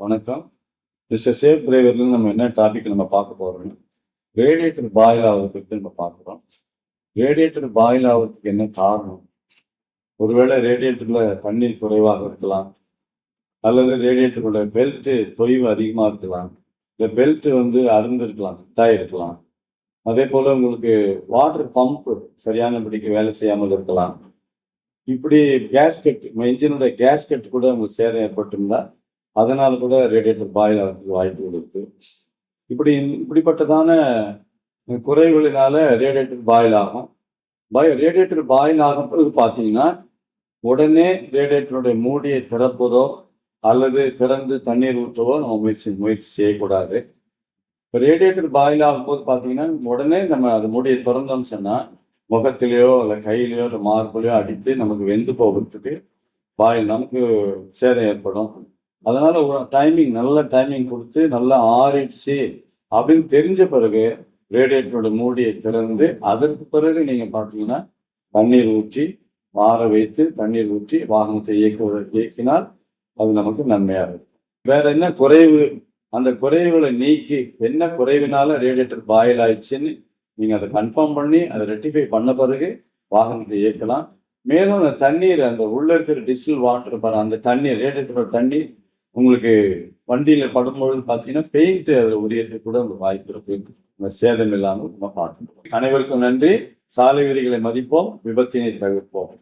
வணக்கம். Mister safe டிரைவர்ல நம்ம என்ன டாபிக் நம்ம பார்க்க போகிறோம் ரேடியேட்டர் பாயில் ஆகிறதுக்கு நம்ம பார்க்குறோம் ரேடியேட்டர் பாயில் ஆகிறதுக்கு என்ன காரணம்? ஒருவேளை ரேடியேட்டரில் தண்ணீர் குறைவாக இருக்கலாம் அல்லது ரேடியேட்டரோட பெல்ட்டு தொய்வு அதிகமாக இருக்கலாம் இந்த பெல்ட்டு வந்து அருந்திருக்கலாம் கட்டாக இருக்கலாம். அதே போல் உங்களுக்கு வாட்டர் பம்ப் சரியானபடிக்கு வேலை செய்யாமல் இருக்கலாம். இப்படி கேஸ்கெட் இன்ஜினோட கேஸ்கெட் கூட உங்களுக்கு சேதம் ஏற்பட்டிருந்தால் அதனால கூட ரேடியேட்டர் பாயில் ஆகிறதுக்கு வாய்ப்பு இருக்கு இப்படி இப்படிப்பட்டதான குறைவுகளினால ரேடியேட்டர் பாயில் ஆகும். பாய் ரேடியேட்டர் பாயில் ஆகும்போது பார்த்தீங்கன்னா உடனே ரேடியேட்டருடைய மூடியை திறப்பதோ அல்லது திறந்து தண்ணீர் ஊற்றவோ நம்ம முயற்சி முயற்சி செய்யக்கூடாது. இப்போ ரேடியேட்டர் பாயில் ஆகும்போது பார்த்தீங்கன்னா உடனே நம்ம அது மூடியை திறந்தோம்னு சொன்னால் முகத்திலேயோ இல்லை கையிலையோ இல்லை மார்பிலையோ அடித்து நமக்கு வெந்து போகிறதுக்கு பாயில் நமக்கு சேதம் ஏற்படும். அதனால டைமிங் நல்ல டைமிங் கொடுத்து நல்லா ஆறிடுச்சு அப்படின்னு தெரிஞ்ச பிறகு ரேடியேட்டரோட மூடியை திறந்து அதற்கு பிறகு நீங்க பார்த்தீங்கன்னா தண்ணீர் ஊற்றி மாற வைத்து தண்ணீர் ஊற்றி வாகனத்தை இயக்க இயக்கினால் அது நமக்கு நன்மையா இருக்கும். வேற என்ன குறைவு? அந்த குறைவுகளை நீக்கி என்ன குறைவினால ரேடியேட்டர் பாயில் ஆயிடுச்சுன்னு நீங்க அதை கன்ஃபார்ம் பண்ணி அதை ரெட்டிஃபை பண்ண பிறகு வாகனத்தை இயக்கலாம். மேலும் அந்த தண்ணீர் அந்த உள்ள இருக்கிற டிஸ்டில் வாட்டர் பாரு அந்த தண்ணீர் ரேடியேட்டரோட தண்ணி உங்களுக்கு வண்டியில் படும்பொழுது பார்த்தீங்கன்னா பெயிண்ட் அதில் உரியது கூட உங்களுக்கு வாய்ப்பு இருக்கு. சேதம் இல்லாமல் நம்ம பார்த்துக்கணும் அனைவருக்கும் நன்றி. சாலை விதிகளை மதிப்போம். விபத்தினை தவிர்ப்போம்.